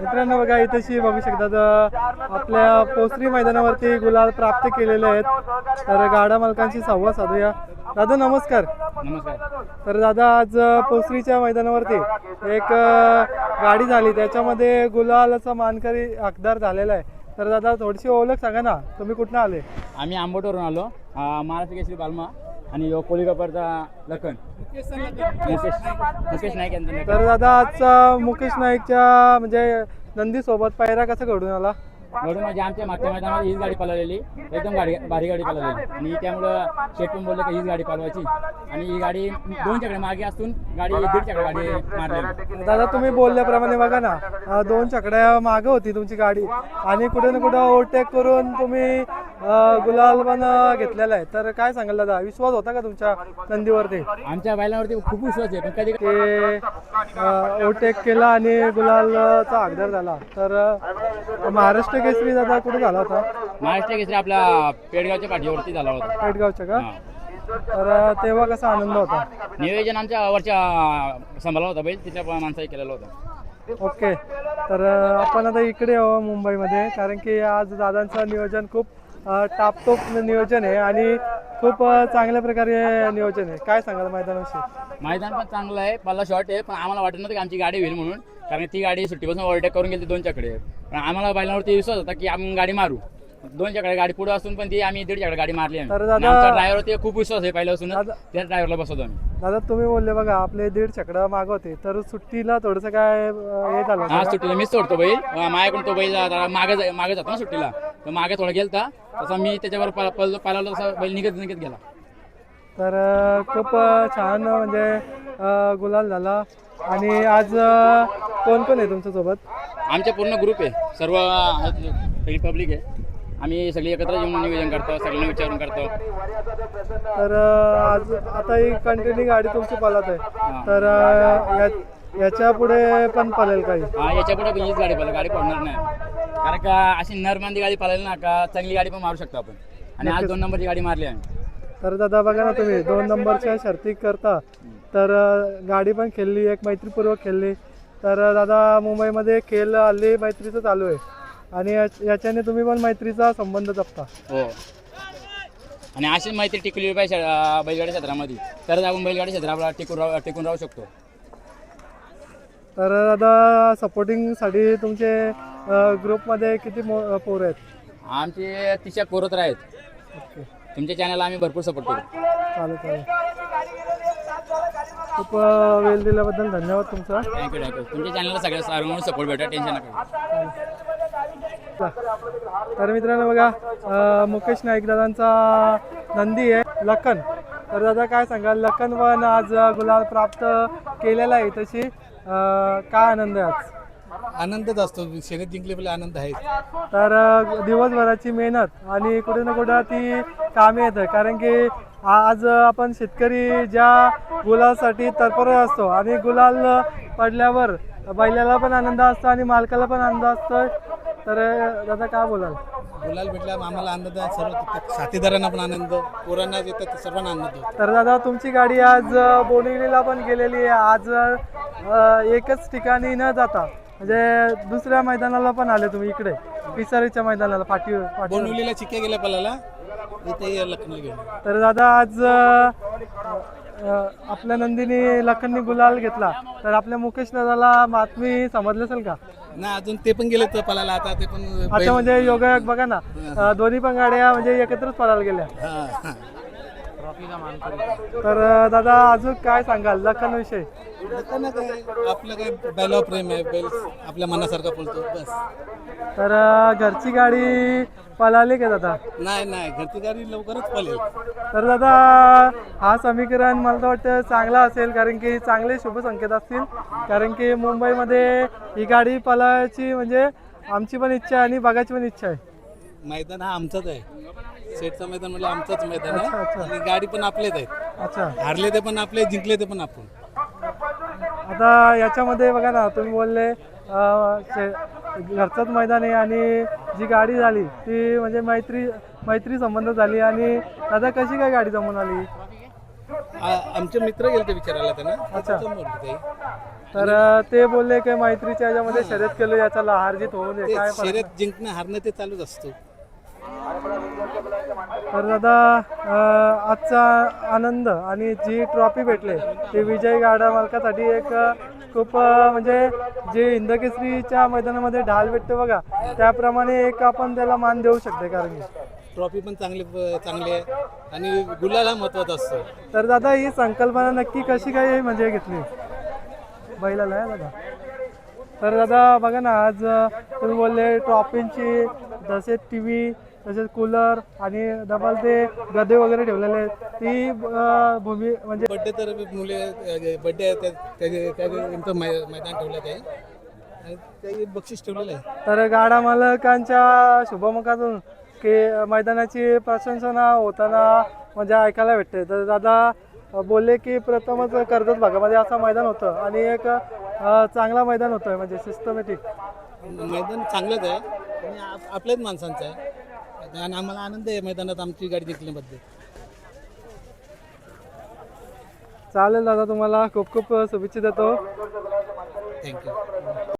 मित्रांनो बघा इथेशी बघू शकता तर आपल्या पोसरी मैदानावरती गुलाल प्राप्त केलेले आहेत. तर गाडा मालकांशी संवाद साधूया. दादा नमस्कार. नमस्कार. तर दादा आज पोसरीच्या मैदानावरती एक गाडी झाली. त्याच्यामध्ये गुलालाचा मानकरी हकदार झालेला आहे. तर दादा थोडीशी ओळख सांगा ना. तुम्ही कुठनं आले? आम्ही आंबोटवरून आलो. महाराष्ट्र केसरी बालमा. आणि यो कोळीगापरचा लखन. मुकेश मुकेश नाईक यांचा लखन. तर दादा आजचा मुकेश नाईकच्या म्हणजे नंदी सोबत पायरा कसा घडून आला? घडून म्हणजे आमच्या मागच्या मैदानामध्ये हीच गाडी पळवलेली एकदम गाडी भारी गाडी पळवलेली आणि त्यामुळं शेट पण बोललं की हीच गाडी पळवायची. आणि ही गाडी दोन चकडे मागे असून गाडी दीड चकडे गाडी मारलेली. दादा तुम्ही बोलल्याप्रमाणे बघा ना अं, दोन चकड्या मागं होती तुमची गाडी. आणि कुठे ना कुठं ओव्हरटेक करून तुम्ही गुलाल पण घेतलेला आहे. तर काय सांगाल दादा? विश्वास होता का तुमच्या नंदीवरती? आमच्या बैलावरती खूप विश्वास आहे पण कधी ओव्हरटेक केला आणि गुलालचा हकदार झाला. तर महाराष्ट्र केसरी दादा कुठे झाला होता? महाराष्ट्र केसरी आपल्या पेडगावच्या पाठीवरती झाला होता. पेटगावच्या का. तर तेव्हा कसा आनंद होता? नियोजन आमच्या वरच्या सांभाळला होता बैल तिथल्या माणसाही केलेला होता. ओके. तर आपण आता इकडे आहो मुंबईमध्ये कारण की आज दादांचं नियोजन खूप टापटोप नियोजन आहे आणि खूप चांगल्या प्रकारे नियोजन आहे. काय सांगाल मैदानाविषयी? मैदान पण चांगलं आहे पल्ला शॉर्ट आहे पण आम्हाला वाटत नव्हतं की आमची गाडी होईल म्हणून. कारण ती गाडी सुट्टीपासून ओव्हरटेक करून गेली दोन चकडे पण आम्हाला बैलांवरती विश्वास होता की आपण गाडी मारू. दोन चकडे गाडी पुढे असून पण ती आम्ही दीड चकडे गाडी मारली आम्ही. आमच्या ड्रायव्हरवरती खूप विश्वास आहे पहिल्यापासून. त्या ड्रायव्हरला बसवतो आम्ही. दादा तुम्ही बोलले बघा आपले दीड चकडं मागवते तर सुट्टीला थोडंसं काय हे झालं हा? सुट्टीला मीच सोडतो बैल. माझ्याकडून तो बैल मागे मागे जातो ना सुट्टीला. तर मागे थोडा गेलता तसा मी त्याच्यावर प- पल- पाहिला तसा बैल निघत निघत गेला. तर अ, खूप अ, छान म्हणजे अ, गुलाल झाला. आणि आज अ, कोण कोण आहे तुमच्यासोबत आमचे पूर्ण ग्रुप आहे. सर्व आहेत, सगळी पब्लिक आहे. आम्ही सगळी एकत्र येऊन नियोजन करतो सगळ्यांना विचारून करतो. तर अ, आज आता ही कंटिन्यू गाडी तुमची पळत आहे. तर अ, या- याच्यापुढे पण पळेल काही? हा याच्यापुढे हीच गाडी पळेल. गाडी पडणार नाही. कारण का अशी नरमांदी गाडी पळेल ना का चांगली गाडी पण मारू शकतो आपण. आणि आज दोन नंबरची गाडी मारली आम्ही. तर दादा बघा ना तुम्ही दोन नंबरच्या शर्ती करता तर गाडी पण खेळली एक मैत्रीपूर्वक खेळली. तर दादा मुंबईमध्ये खेळ हल्ली मैत्रीचं चालू आहे. आणि याच्याने तुम्ही पण मैत्रीचा संबंध जपता. हो. आणि अशीच माहिती टिकली पाहिजे बैलगाडी क्षेत्रामध्ये. तरच आपण बैलगाडी क्षेत्राला टिकून राहू टिकून राहू शकतो. तर दादा सपोर्टिंगसाठी तुमचे ग्रुपमध्ये किती मो पोरं आहेत? आमचे तिच्या कोरत्र आहेत. ओके. तुमच्या चॅनलला आम्ही भरपूर सपोर्ट करू. चालेल चालेल. खूप अ, वेळ दिल्याबद्दल धन्यवाद तुमचा. थँक्यू थँक्यू तुमच्या चॅनलला सगळ्या सर्वांना सपोर्ट भेटा टेन्शन नका तर मित्रांनो बघा अ, मुकेश नाईक दादांचा नंदी आहे लखन. तर दादा काय सांगाल? लखन पण आज गुलाल प्राप्त केलेला आहे तशी अ, काय आनंद आहे आज? आनंदच असतो. शर्यत जिंकले आनंद आहे तर अ, दिवसभराची मेहनत आणि कुठे ना कुठं ती कामे येतं कारण की आज आपण शेतकरी ज्या गुलालसाठी तत्पर असतो आणि गुलाल पडल्यावर बैलाला पण आनंद असतो आणि मालकाला पण आनंद असतो. तर अ, दादा काय बोलाल? गुलाल भेटला आम्हाला आनंद आहे. सर्व साथीदारांना पण आनंद. पोरांना येतात सर्वांना आनंद होतो. तर दादा तुमची गाडी आज अ, पण गेलेली आहे. आज अ, एकच ठिकाणी न जाता म्हणजे दुसऱ्या मैदानाला पण आले तुम्ही इकडे. पिसारीच्या मैदानाला पाठी पाठी बोनवलीला चिक्या गेल्या पलाला. इथे लखनौ घेऊन. तर दादा आज अ, आपल्या नंदिनी लखननी गुलाल घेतला. तर आपल्या मुकेश दादाला बातमी समजली असेल का? ना अजून ते पण गेले तर पलाला. आता ते पण आता म्हणजे योगायोग बघा ना. अ, दोन्ही पण गाड्या म्हणजे एकत्रच पळायला गेल्या. हा, हा. तर अ, दादा अजून काय सांगाल? लखन विषयी काय आपलं काय बैलावर प्रेम आहे बैल आपल्या मनासारखा बोलतो बस. तर अ, घरची गाडी पळाली का दादा? नाही नाही घरची गाडी लवकरच पळेल. तर दादा हा समीकरण मला तर वाटतं चांगला असेल कारण की चांगले शुभ संकेत असतील. कारण की मुंबईमध्ये ही गाडी पळायची म्हणजे आमची पण इच्छा आहे आणि बघायची पण इच्छा आहे. मैदान हा आमचाच आहे. सेटचं मैदान म्हणजे आमचंच मैदान अच्छा, अच्छा. आहे आणि गाडी पण आपलेच आहेत. अच्छा. हारले ते पण आपले जिंकले ते पण आपण. आता याच्यामध्ये बघा ना तुम्ही बोलले अं, शे- घरचंच मैदान आहे आणि जी गाडी झाली ती म्हणजे मैत्री मैत्री संबंध झाली आणि दादा कशी काय गाडी जमून आली? आ- आमचे मित्र गेले ते विचारायला त्यांना. अच्छा. समोर. तर अं, ते बोलले की मैत्रीच्या याच्यामध्ये शर्यत केलं याचा हारजीत होऊ नये. ते काय फरक शर्यत जिंकणं हारणं ते चालूच असतो. तर दादा आजचा आनंद आणि जी ट्रॉफी भेटले ती विजय गाडा मालकासाठी एक खूप म्हणजे जे हिंदकेसरीच्या मैदानामध्ये ढाल भेटते बघा त्याप्रमाणे एक आपण त्याला मान देऊ शकते कारण की. ट्रॉफी पण चांगली चांगली आहे आणि गुलाला महत्त्वाचा असतो. तर दादा ही संकल्पना नक्की कशी काय म्हणजे घेतली? बैलाला आहे दादा. तर दादा बघा ना आज तुम्ही बोलले ट्रॉफींची तसेच टी व्ही तसेच कूलर आणि डबल ते गदे वगैरे ठेवलेले आहेत. ती भूमी म्हणजे बड्डे तर मुले बड्डे आहे त्या- त्याचे त्याचे त्यांचं मै- मैदान ठेवलं आहे. आणि ते बक्षीस ठेवलेलं आहे. तर गाडा मालकांच्या शुभमुखातून की मैदानाची प्रशंसना होताना म्हणजे ऐकायला भेटते. तर दादा बोलले की प्रथमच कर्जत भागामध्ये असं मैदान होतं आणि एक चांगला मैदान होतं म्हणजे सिस्टमॅटिक मैदान चांगलंच आहे. आणि आप- आपल्याच माणसांचं आहे. आणि आम्हाला आनंद आहे मैदानात आमची गाडी जिंकल्याबद्दल चालेल दादा तुम्हाला खूप खूप शुभेच्छा देतो. थँक्यू